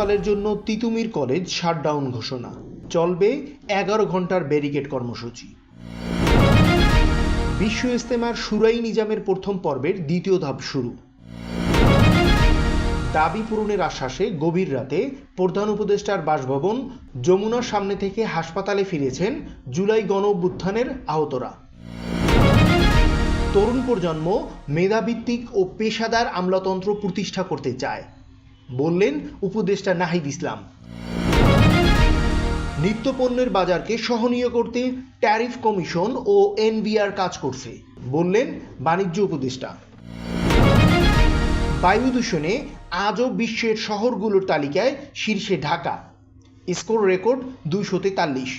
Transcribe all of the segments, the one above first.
গ্রীষ্মকালের জন্য Titumir college shutdown ঘোষণা। চলবে এগারো ঘণ্টার ব্যারিকেড কর্মসূচি। বিশ্ব ইস্তেমার সুরাই নিজামের প্রথম পর্বের দ্বিতীয় ধাপ শুরু। দাবি পূরণের আশ্বাসে গভীর রাতে প্রধান উপদেষ্টার বাসভবন যমুনার সামনে থেকে হাসপাতালে ফিরেছেন জুলাই গণ আহতরা। তরুণ প্রজন্ম মেধাভিত্তিক ও পেশাদার আমলাতন্ত্র প্রতিষ্ঠা করতে চায়। বললেন উপদেষ্টা নাহিদ ইসলাম। নিত্যপণ্যের বাজারকে সহনীয় করতে ট্যারিফ কমিশন ও এনবিআর কাজ করছে, বললেন বাণিজ্য উপদেষ্টা। বায়ু দূষণে আজও বিশ্বের শহরগুলোর তালিকায় শীর্ষে ঢাকা। স্কোর রেকর্ড দুইশো তেতাল্লিশ।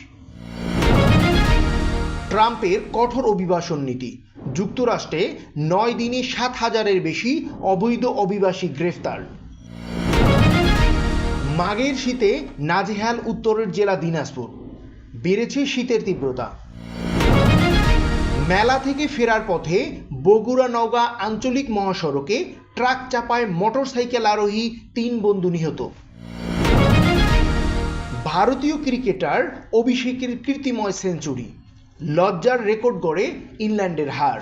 ট্রাম্পের কঠোর অভিবাসন নীতি, যুক্তরাষ্ট্রে নয় দিনে সাত হাজারের বেশি অবৈধ অভিবাসী গ্রেফতার। মাঘের শীতে নাজেহাল উত্তরের জেলা দিনাজপুর। বেড়েছে শীতের তীব্রতা। মেলা থেকে ফেরার পথে বগুড়া নওগাঁ আঞ্চলিক মহাসড়কে ট্রাক চাপায় মোটরসাইকেল আরোহী তিন বন্ধু নিহত। ভারতীয় ক্রিকেটার অভিষেকের কীর্তিময় সেঞ্চুরি। লজ্জার রেকর্ড গড়ে ইংল্যান্ডের হার।